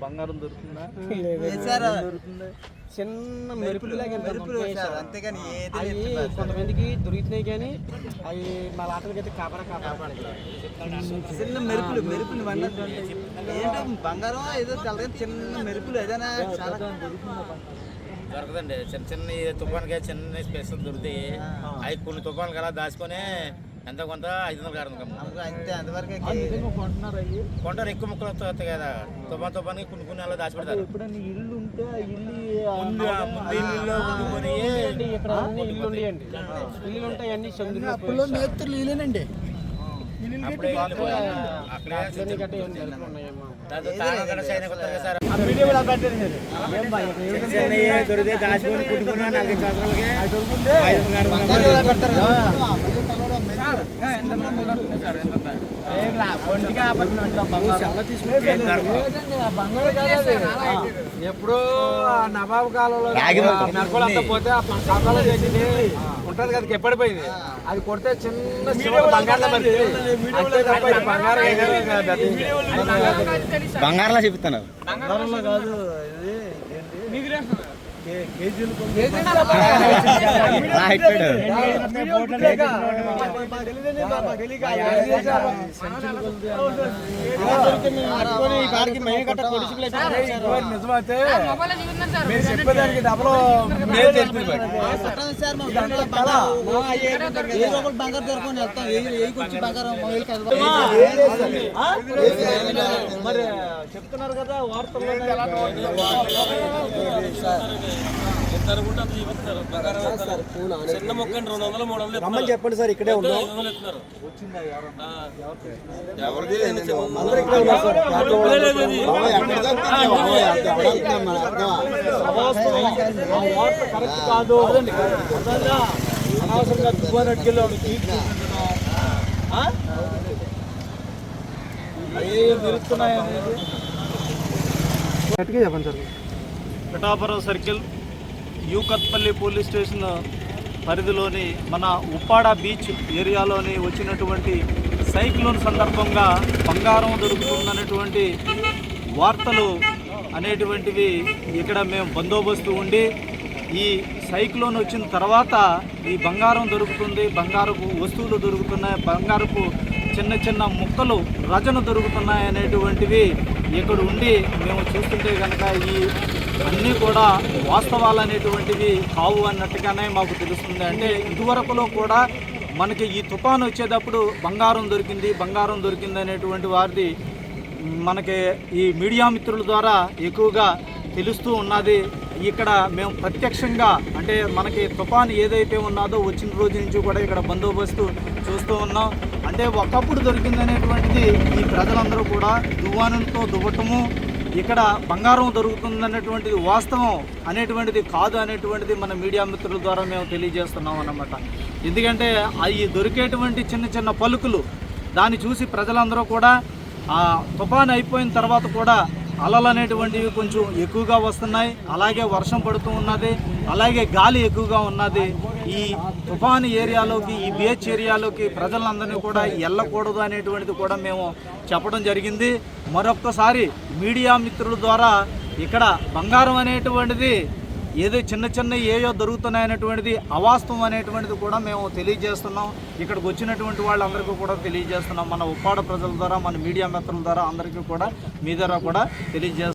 బంగారం దొరుకుతుందా? దొరుకుతుంది? చిన్న మెరుపులాగా మెరుపులు వేశారు అంతేగాని ఏది అవి లేదు. కొంతమందికి దొరుకుతున్నాయి కానీ అవి మా లాటలకి అయితే కాపరా కాపరా చిన్న మెరుపులు మెరుపులు ఏంటో బంగారం ఏదో తెలగా చిన్న మెరుపులు ఏదైనా చాలా దొరకదండి. చిన్న చిన్న తుఫాన్కి చిన్న స్పెషల్ దొరుకుతాయి అవి కొన్ని తుఫాన్లు అలా దాచుకొని ఎంత కొంత ఐదు వందలు అయ్యి. కొంటారు ఎక్కువ ముక్కలు వస్తాయి కదా. తుఫాన్ తుఫాన్కి కొన్ని కొన్ని అలా దాచిపెడతారు. ఇల్లు ఉంటే ఇల్లు ఇల్లు ఉన్నాయండి దొరికితే దాచుకొని కుట్టుకుని నాలుగు సంవత్సరాలకి ఎప్పుడో ఆ నవాబు కాలంలో నరకులంతా పోతే ఆ కాలంలో చేసింది. ఉంటది కదా ఎప్పటిపోయింది అది కొడితే చిన్న చిన్న బంగారం బంగారంలో చెప్తాను బంగారంలో కాదు ఇది నిజమైతే మీరు చెప్పేదానికి డబ్బులు మేము తెలిసింది సార్ మా దాంట్లో బంగారం ఏ రూపాయలు బంగారం దొరకని వెళ్తాం ఏ ఏ వచ్చి బంగారం మా ఊరికి వెళ్తాం. మరి చెప్తున్నారు కదా వార్తల్లో రమ్మని చెప్పండి సార్ ఇక్కడే ఉన్నాం. అందరూ ఇక్కడే ఉన్నారు సార్. కరెక్ట్ కాదు? అనవసరంగా అడిగేళ్ళు? ఏం చెప్పండి sir. Pithapuram circle యూకత్పల్లి police station పరిధిలోని మన ఉప్పాడ బీచ్ ఏరియాలోని వచ్చినటువంటి సైక్లోన్ సందర్భంగా బంగారం దొరుకుతుందనేటువంటి వార్తలు అనేటువంటివి ఇక్కడ మేము బందోబస్తు ఉండి ఈ సైక్లోన్ వచ్చిన తర్వాత ఈ బంగారం దొరుకుతుంది బంగారపు వస్తువులు దొరుకుతున్నాయి బంగారపు చిన్న చిన్న ముక్కలు రజను దొరుకుతున్నాయి అనేటువంటివి ఇక్కడ ఉండి మేము చూస్తుంటే కనుక ఈ అన్నీ కూడా వాస్తవాలు అనేటువంటివి కావు అన్నట్టుగానే మాకు తెలుస్తుంది అంటే ఇదివరకులో కూడా మనకి ఈ తుఫాను వచ్చేటప్పుడు బంగారం దొరికింది బంగారం దొరికింది అనేటువంటి వారిది మనకి ఈ మీడియా మిత్రుల ద్వారా ఎక్కువగా తెలుస్తూ ఉన్నది. ఇక్కడ మేము ప్రత్యక్షంగా అంటే మనకి తుఫాన్ ఏదైతే ఉన్నదో వచ్చిన రోజు నుంచి కూడా ఇక్కడ బందోబస్తు చూస్తూ ఉన్నాం. అంటే ఒకప్పుడు దొరికిందనేటువంటిది ఈ ప్రజలందరూ కూడా దువ్వానంతో దువ్వటము ఇక్కడ బంగారం దొరుకుతుందనేటువంటిది వాస్తవం అనేటువంటిది కాదు అనేటువంటిది మన మీడియా మిత్రుల ద్వారా మేము తెలియజేస్తున్నాం అన్నమాట. ఎందుకంటే అవి దొరికేటువంటి చిన్న చిన్న పలుకులు దాన్ని చూసి ప్రజలందరూ కూడా ఆ తుఫాన్ అయిపోయిన తర్వాత కూడా అలలు అనేటువంటివి కొంచెం ఎక్కువగా వస్తున్నాయి. అలాగే వర్షం పడుతూ ఉన్నది. అలాగే గాలి ఎక్కువగా ఉన్నది. ఈ తుఫాన్ ఏరియాలోకి ఈ బీచ్ ఏరియాలోకి ప్రజలందరినీ కూడా వెళ్ళకూడదు అనేటువంటిది కూడా మేము చెప్పడం జరిగింది. మరొక్కసారి మీడియా మిత్రుల ద్వారా ఇక్కడ బంగారం అనేటువంటిది ఏదో చిన్న చిన్న ఏయో దొరుకుతున్నాయనేటువంటిది అవాస్తవం అనేటువంటిది కూడా మేము తెలియజేస్తున్నాం. ఇక్కడికి వచ్చినటువంటి వాళ్ళందరికీ కూడా తెలియజేస్తున్నాం. మన ఉప్పాడ ప్రజల ద్వారా మన మీడియా మిత్రుల ద్వారా అందరికీ కూడా మీ ద్వారా కూడా తెలియజేస్తున్నాం.